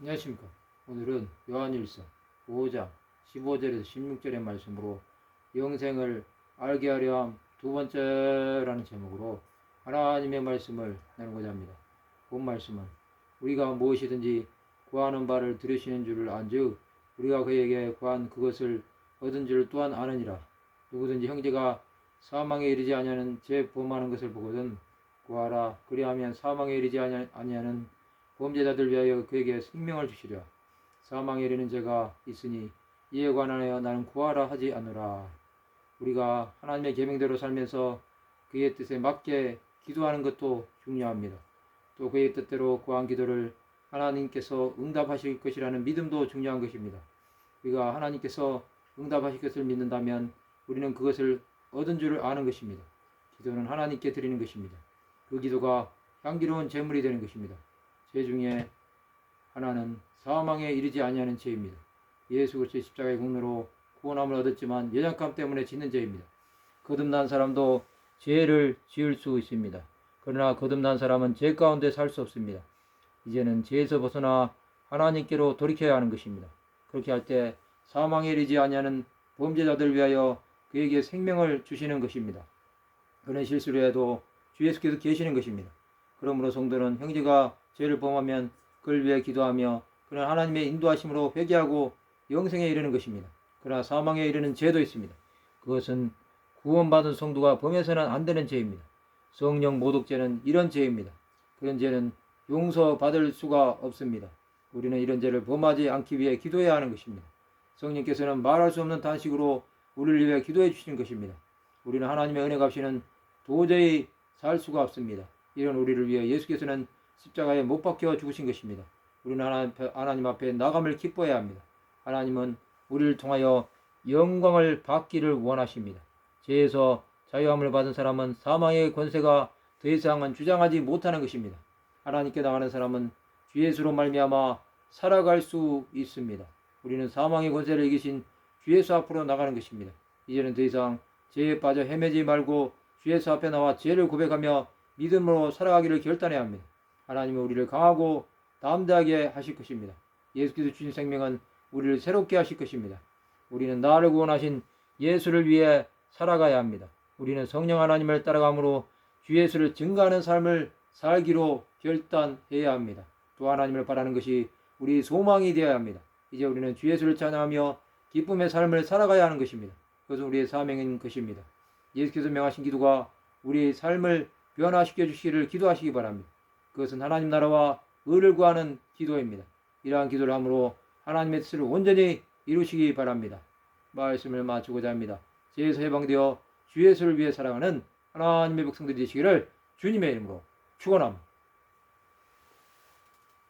안녕하십니까. 오늘은 요한일서 5장 15절에서 16절의 말씀으로 영생을 알게 하려 함 두 번째라는 제목으로 하나님의 말씀을 나누고자 합니다. 본 말씀은 우리가 무엇이든지 구하는 바를 들으시는 줄을 안즉 우리가 그에게 구한 그것을 얻은 줄 또한 아느니라. 누구든지 형제가 사망에 이르지 아니하는 죄 범하는 것을 보거든 구하라 그리하면 사망에 이르지 아니- 아니하는 범죄자들 위하여 그에게 생명을 주시랴. 사망에 이르는 죄가 있으니 이에 관하여 나는 구하라 하지 않노라. 우리가 하나님의 계명대로 살면서 그의 뜻에 맞게 기도하는 것도 중요합니다. 또 그의 뜻대로 구한 기도를 하나님께서 응답하실 것이라는 믿음도 중요한 것입니다. 우리가 하나님께서 응답하실 것을 믿는다면 우리는 그것을 얻은 줄을 아는 것입니다. 기도는 하나님께 드리는 것입니다. 그 기도가 향기로운 제물이 되는 것입니다. 죄 중에 하나는 사망에 이르지 아니하는 죄입니다. 예수 그리스도의 십자가의 공로로 구원함을 얻었지만 연약함 때문에 짓는 죄입니다. 거듭난 사람도 죄를 지을 수 있습니다. 그러나 거듭난 사람은 죄 가운데 살 수 없습니다. 이제는 죄에서 벗어나 하나님께로 돌이켜야 하는 것입니다. 그렇게 할 때 사망에 이르지 아니하는 범죄자들 위하여 그에게 생명을 주시는 것입니다. 그런 실수를 해도 주 예수께서 계시는 것입니다. 그러므로 성도는 형제가 죄를 범하면 그를 위해 기도하며 그는 하나님의 인도하심으로 회개하고 영생에 이르는 것입니다. 그러나 사망에 이르는 죄도 있습니다. 그것은 구원받은 성도가 범해서는 안 되는 죄입니다. 성령 모독죄는 이런 죄입니다. 그런 죄는 용서받을 수가 없습니다. 우리는 이런 죄를 범하지 않기 위해 기도해야 하는 것입니다. 성령께서는 말할 수 없는 단식으로 우리를 위해 기도해 주시는 것입니다. 우리는 하나님의 은혜 값이는 도저히 살 수가 없습니다. 이런 우리를 위해 예수께서는 십자가에 못 박혀 죽으신 것입니다. 우리는 하나님 앞에, 하나님 앞에 나감을 기뻐해야 합니다. 하나님은 우리를 통하여 영광을 받기를 원하십니다. 죄에서 자유함을 받은 사람은 사망의 권세가 더 이상은 주장하지 못하는 것입니다. 하나님께 나가는 사람은 주 예수로 말미암아 살아갈 수 있습니다. 우리는 사망의 권세를 이기신 주 예수 앞으로 나가는 것입니다. 이제는 더 이상 죄에 빠져 헤매지 말고 주 예수 앞에 나와 죄를 고백하며 믿음으로 살아가기를 결단해야 합니다. 하나님은 우리를 강하고 담대하게 하실 것입니다. 예수께서 주신 생명은 우리를 새롭게 하실 것입니다. 우리는 나를 구원하신 예수를 위해 살아가야 합니다. 우리는 성령 하나님을 따라감으로 주 예수를 증거하는 삶을 살기로 결단해야 합니다. 또 하나님을 바라는 것이 우리 소망이 되어야 합니다. 이제 우리는 주 예수를 찬양하며 기쁨의 삶을 살아가야 하는 것입니다. 그것은 우리의 사명인 것입니다. 예수께서 명하신 기도가 우리의 삶을 변화시켜 주시기를 기도하시기 바랍니다. 그것은 하나님 나라와 의를 구하는 기도입니다. 이러한 기도를 함으로 하나님의 뜻을 온전히 이루시기 바랍니다. 말씀을 마치고자 합니다. 죄에서 해방되어 주 예수를 위해 살아가는 하나님의 백성들이 되시기를 주님의 이름으로 축원합니다.